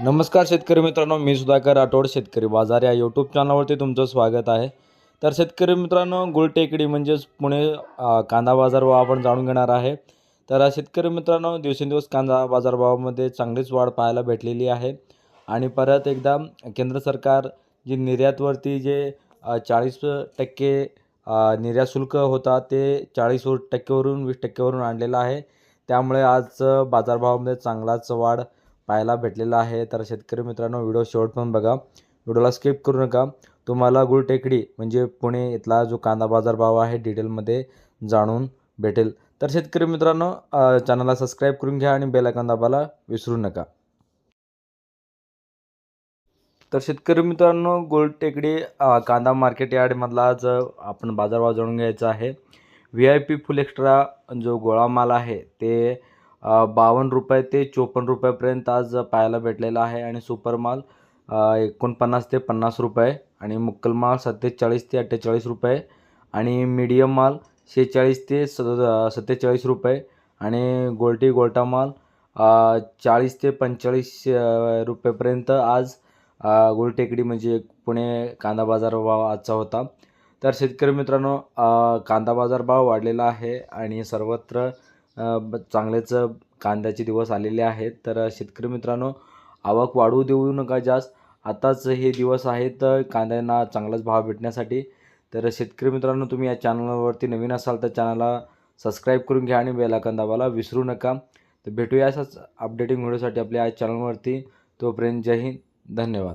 नमस्कार शेतकरी मित्रांनो मी सुधाकर राठोड शेतकरी बाजार या यूट्यूब चॅनलवरती तुमचं स्वागत आहे. तर शेतकरी मित्रांनो गुलटेकडी म्हणजेच पुणे कांदा बाजारभाव आपण जाणून घेणार आहे. तर शेतकरी मित्रांनो दिवसेंदिवस कांदा बाजारभावामध्ये चांगलीच वाढ पाहायला भेटलेली आहे. आणि परत एकदा केंद्र सरकार जी निर्यातवरती जे चाळीस टक्के निर्यात शुल्क होता ते चाळीस टक्केवरून वीस टक्केवरून आणलेलं आहे. त्यामुळे आज बाजारभावामध्ये चांगलाच वाढ पाहायला भेटलेला आहे. तर शेतकरी मित्रांनो व्हिडिओ शेवट पण बघा. व्हिडिओला स्किप करू नका. तुम्हाला गुलटेकडी म्हणजे पुणे इथला जो कांदा बाजार भाव आहे डिटेलमध्ये जाणून भेटेल. तर शेतकरी मित्रांनो चॅनलला सबस्क्राईब करून घ्या आणि बेलायकॉन दाबायला विसरू नका. तर शेतकरी मित्रांनो गोलटेकडी कांदा मार्केट यार्डमधला आज आपण बाजारभाव जाणून घ्यायचा आहे. V I P full extra जो गोळा माल आहे ते बावन्न रुपये ते चोपन्न रुपयापर्यंत आज पाहायला भेटलेला आहे आणि सुपर माल एकोणपन्नास ते पन्नास रुपये आणि मुक्कल माल सत्तेचाळीस ते अठ्ठेचाळीस रुपये आणि मीडियम माल शेहेचाळीस ते स सत्तेचाळीस रुपये आणि गोल्टी गोल्टा माल चाळीस ते पंचेचाळीस रुपयेपर्यंत आज गोलटेकडी म्हणजे पुणे कांदा बाजार भाव आजचा होता. तर शेतकरी मित्रांनो कांदा बाजार भाव वाढलेला आहे आणि सर्वत्र चांगलेच कांद्याचे दिवस आलेले आहेत. तर शेतकरी मित्रांनो आवक वाढवू देऊ नका जास्त. आताच हे दिवस आहेत कांद्यांना चांगलाच भाव भेटण्यासाठी. तर शेतकरी मित्रांनो तुम्ही या चॅनलवरती नवीन असाल तर चॅनलला सबस्क्राईब करून घ्या आणि बेलाकन आयकॉन दाबायला विसरू नका. तर भेटूया असाच अपडेटिंग व्हिडिओसाठी आपल्या या चॅनलवरती. तोपर्यंत जय हिंद. धन्यवाद.